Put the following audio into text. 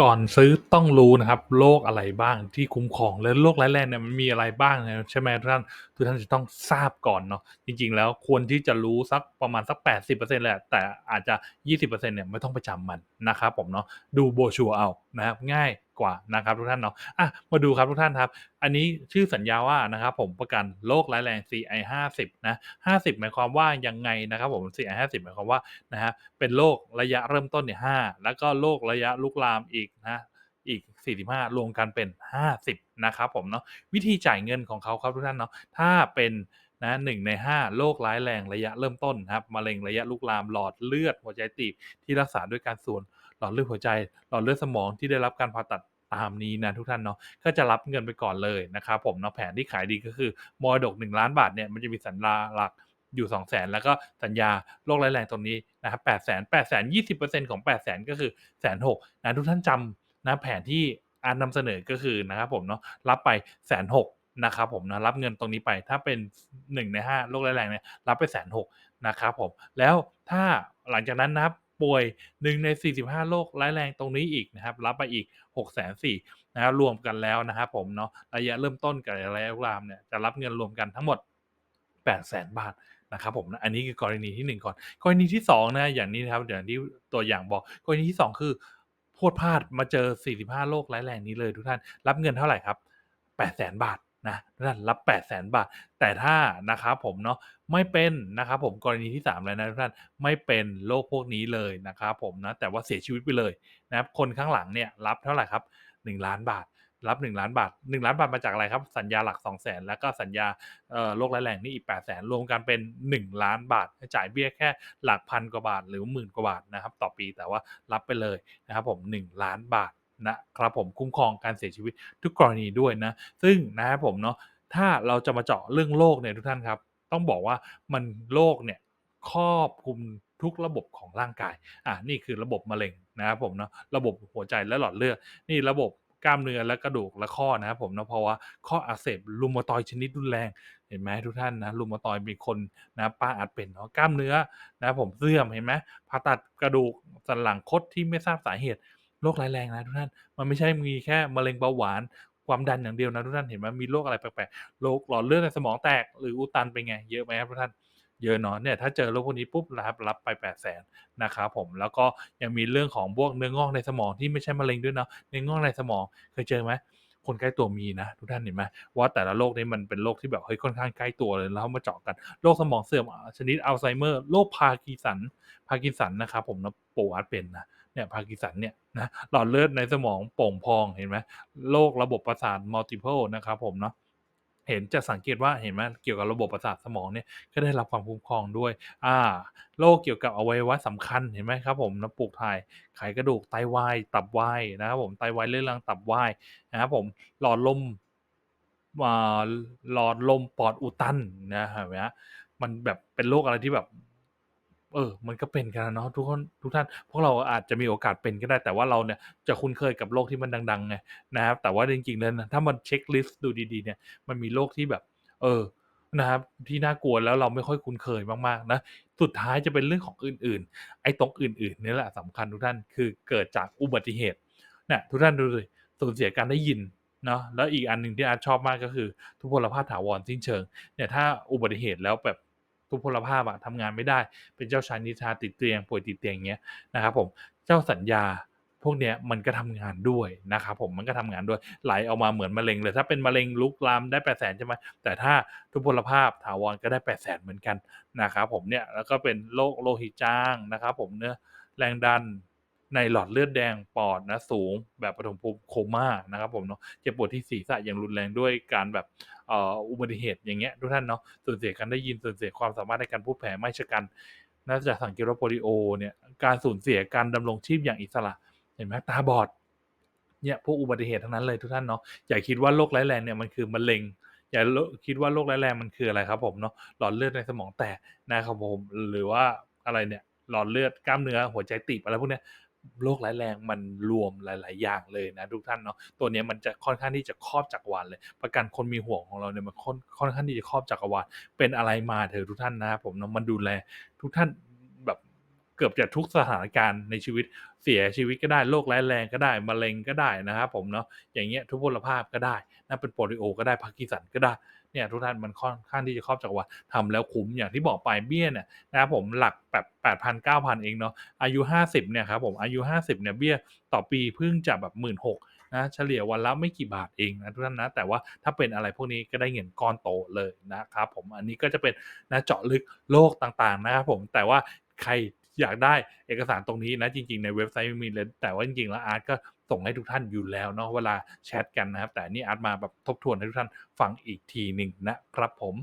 ก่อนซื้อต้องรู้นะครับโรคอะไรบ้างที่คุ้มครองและโรคร้ายแรงเนี่ยมันมีอะไรบ้างนะใช่ไหมทุกท่านทุกท่านจะต้องทราบก่อนเนาะจริง ๆ แล้วควรที่จะรู้สักประมาณสัก 80%แหละแต่อาจจะ 20%เนี่ยไม่ต้องไปจำมันนะครับผมเนาะดูโบชัวเอา นะครับง่ายกว่านะครับทุกท่านเนาะอะมาดูครับทุกท่านครับ อันนี้ชื่อสัญญาว่านะครับผมประกันโรคร้ายแรง CI 50นะ50 หมายความว่ายังไงนะครับผม CI 50หมายความว่านะฮะเป็นโรคระยะเริ่มต้นเนี่ย5แล้วก็โรคระยะลุกลามอีกนะอีก 45 รวมกันเป็น 50 นะครับผมเนาะวิธีจ่ายเงินของเขาครับทุกท่านเนาะถ้าเป็นนะหนึ่งใน 5 โรคร้ายแรงระยะเริ่มต้นนะครับมะเร็งระยะลุกลามหลอดเลือดหัวใจตีบที่รักษาด้วยการส่วน หลอดเลือดหัวใจหลอดเลือดสมองที่ได้รับการผ่าตัดตามนี้นะทุกท่านเนาะก็จะรับเงินไปก่อนเลยนะครับผมเนาะแผนที่ขายดีก็คือมรดก 1 ล้านบาทเนี่ยมันจะมีสัญญาหลักอยู่ 2 0 0แสนแล้วก็สัญญาโรคร้ายแรงตรงนี้นะครับ8 0 0แสน8แสน20%ของ8 0 0แสนก็คือแสนหกนะทุกท่านจำนะแผนที่อานนำเสนอก็คือนะครับผมเนาะรับไปแสนหกนะครับผมนะรับเงินตรงนี้ไปถ้าเป็น 1 ใน5โรคร้ายแรงเนี่ยรับไปแสนหกนะครับผมแล้วถ้าหลังจากนั้นนะครับ ป่วย1ใน 45 โรคร้ายแรงตรงนี้อีกนะครับ รับไปอีก 6 4 0 0 0นะครับรวมกันแล้วนะครับผมเนาะระยะเริ่มต้นกับระยะรามเนี่ยจะรับเงินรวมกันทั้งหมด 8 0 0 0 0 0 บาทนะครับผมนะอันนี้คือกรณีที่ 1 ก่อน กรณีที่2นะอย่างนี้นะครับอย่างที่ตัวอย่างบอกกรณีที่ 2 คือพวดพลาดมาเจอ 45 โรคร้ายแรงนี้เลยทุกท่าน รับเงินเท่าไหร่ครับ 8 0 0 0 0 0 บาท นะนั่นรับ8 0 0 0 0 0บาท แต่ถ้านะครับผมเนาะไม่เป็นนะครับผมกรณีที่3เลยนะทุกท่านไม่เป็นโรคพวกนี้เลยนะครับผมนะแต่ว่าเสียชีวิตไปเลยนะครับคนข้างหลังเนี่ยรับเท่าไหร่ครับ 1 ล้านบาทรับ 1 ล้านบาท 1 ล้านบาทมาจากอะไรครับ สัญญาหลัก 2 0 0 0 0 0แล้วก็สัญญาโรคร้ายแรงนี่อีก 8 0 0 0 0 0รวมกันเป็น 1 ล้านบาท จ่ายเบี้ยแค่หลักพันกว่าบาทหรือหมื่นกว่าบาทนะครับต่อปีแต่ว่ารับไปเลยนะครับผม 1 ล้านบาท นะครับผมคุ้มครองการเสียชีวิตทุกกรณีด้วยนะ ซึ่งนะครับผมเนาะถ้าเราจะมาเจาะเรื่องโรคเนี่ยทุกท่านครับ ต้องบอกว่ามันโรคเนี่ยครอบคลุมทุกระบบของร่างกาย อะนี่คือระบบมะเร็งนะครับผมเนาะระบบหัวใจและหลอดเลือดนี่ระบบกล้ามเนื้อและกระดูกและข้อนะครับผมเนาะเพราะว่าข้ออักเสบรูมาตอยชนิดรุนแรงเห็นไหมทุกท่านนะรูมาตอยมีคนนะป้าอาจเป็นเนาะกล้ามเนื้อนะผมเสื่อมเห็นไหมผ่าตัดกระดูกสันหลังคดที่ไม่ทราบสาเหตุ โรคร้ายแรงนะทุกท่าน มันไม่ใช่มีแค่มะเร็งเบาหวาน ความดันอย่างเดียวนะทุกท่านเห็นไหมมีโรคอะไรแปลกๆโรคหลอดเลือดในสมองแตกหรืออุดตันเป็นไงเยอะไหมครับทุกท่านเยอะเนาะเนี่ยถ้าเจอโรคพวกนี้ปุ๊บรับรับไป8 0 0แสนนะครับผมแล้วก็ยังมีเรื่องของพวกเนื้องอกในสมองที่ไม่ใช่มะเร็งด้วยเนาะเนื้องอกในสมองเคยเจอไหมคนใกล้ตัวมีนะทุกท่านเห็นไหมว่าแต่ละโรคนี้มันเป็นโรคที่แบบเฮ้ยค่อนข้างใกล้ตัวเลยแล้วมาเจาะกันโรคสมองเสื่อมชนิดอัลไซเมอร์โรคพาร์กินสันพาร์กินสันนะครับผมนะปวดเป็นนะเนี่ยพาร์กินสันเนี่ย นะหลอดเลือดในสมองโป่งพองเห็นไหมโรคระบบประสาท multiple นะครับผมเนาะเห็นจะสังเกตว่าเห็นไหมเกี่ยวกับระบบประสาทสมองเนี่ยก็ได้รับความคุ้มครองด้วย อ่าโรคเกี่ยวกับอวัยวะสำคัญเห็นไหมครับผมนะปลูกถ่ายไขกระดูกไตวายตับวายนะครับผมไตวายเรื้อรังตับวายนะครับผมหลอดลมหลอดลมปอดอุดตันนะฮะมันแบบเป็นโรคอะไรที่แบบ เออ มันก็เป็นกันเนาะทุกคนทุกท่าน พวกเราอาจจะมีโอกาสเป็นก็ได้ แต่ว่าเราเนี่ยจะคุ้นเคยกับโรคที่มันดังๆไงนะครับ แต่ว่าจริงๆแล้วนะถ้ามันเช็คลิสต์ดูดีๆเนี่ย มันมีโรคที่แบบ เออนะครับที่น่ากลัวแล้วเราไม่ค่อยคุ้นเคยมากๆนะสุดท้ายจะเป็นเรื่องของอื่นๆ ไอ้ตรงอื่นๆนี่แหละสำคัญทุกท่านคือเกิดจากอุบัติเหตุเนี่ยทุกท่านดูสิสูญเสียการได้ยินเนาะแล้วอีกอันหนึ่งที่อาร์ตชอบมากก็คือ ทุพพลภาพถาวรสิ้นเชิงเนี่ยถ้าอุบัติเหตุแล้วแบบ ทุพพลภาพอะทำงานไม่ได้ เป็นเจ้าชายนิทราติดเตียง ป่วยติดเตียงอย่างเงี้ยนะครับผมเจ้าสัญญาพวกเนี้ยมันก็ทำงานด้วยนะครับผมมันก็ทำงานด้วยไหลออกมาเหมือนมะเร็งเลยถ้าเป็นมะเร็งลุกลามได้แปดแสนใช่ไหมแต่ถ้าทุพพลภาพถาวรก็ได้แปดแสนเหมือนกันนะครับผมเนี่ยแล้วก็เป็นโรคโลหิตจางนะครับผมเนื้อแรงดัน ในหลอดเลือดแดงปอดนะสูงแบบปฐมภูมิโคม่านะครับผมเนาะเจ็บปวดที่ศีรษะอย่างรุนแรงด้วยการแบบอุบัติเหตุอย่างเงี้ยทุกท่านเนาะสูญเสียการได้ยินสูญเสียความสามารถในการพูดแผลไม่ชะกันน่าจะสังเกตว่าโปลิโอเนี่ยการสูญเสียการดำรงชีพอย่างอิสระเห็นไหมตาบอดเนี่ยพวกอุบัติเหตุทั้งนั้นเลยทุกท่านเนาะอย่าคิดว่าโรคร้ายแรงเนี่ยมันคือมะเร็งอย่าคิดว่าโรคร้ายแรงมันคืออะไรครับผมเนาะหลอดเลือดในสมองแตกนะครับผมหรือว่าอะไรเนี่ยหลอดเลือดกล้ามเนื้อหัวใจตีบอะไรพวกเนี้ย โรคร้ายแรงมันรวมหลาย ๆ อย่างเลยนะทุกท่านเนาะตัวนี้มันจะค่อนข้างที่จะครอบจักรวาลเลย ประกันคนมีห่วงของเราเนี่ยมันค่อนค่อนข้างที่จะครอบจักรวาลเป็นอะไรมาเถอะทุกท่านนะครับผมเนาะมันดูแลทุกท่านแบบเกือบจะทุกสถานการณ์ในชีวิตเสียชีวิตก็ได้โรคร้ายแรงก็ได้มะเร็งก็ได้นะครับผมเนาะอย่างเงี้ยทุพพลภาพก็ได้นะเป็นโปลิโอก็ได้พาร์กินสันก็ได้ เนี่ยทุกท่านมันค่อนข้างที่จะครอบจักรวาลทำแล้วคุ้มอย่างที่บอกไปเบี้ยเนี่ยนะครับผมหลักแบบ8,000 9,000เองเนาะอายุ 50เนี่ยครับผมอายุ 50เนี่ยเบี้ยต่อปีเพิ่งจะแบบ16,000นะเฉลี่ยวันละไม่กี่บาทเองนะทุกท่านนะแต่ว่าถ้าเป็นอะไรพวกนี้ก็ได้เงินก้อนโตเลยนะครับผมอันนี้ก็จะเป็นนะเจาะลึกโลกต่างๆนะครับผมแต่ว่าใคร อยากได้เอกสารตรงนี้นะจริง ๆ ในเว็บไซต์ไม่มีเลยแต่ว่าจริงๆแล้วอาร์ตก็ส่งให้ทุกท่านอยู่แล้วเนาะเวลาแชทกันนะครับ แต่นี่อาร์ตมาแบบทบทวนให้ทุกท่านฟังอีกทีหนึ่งนะครับผม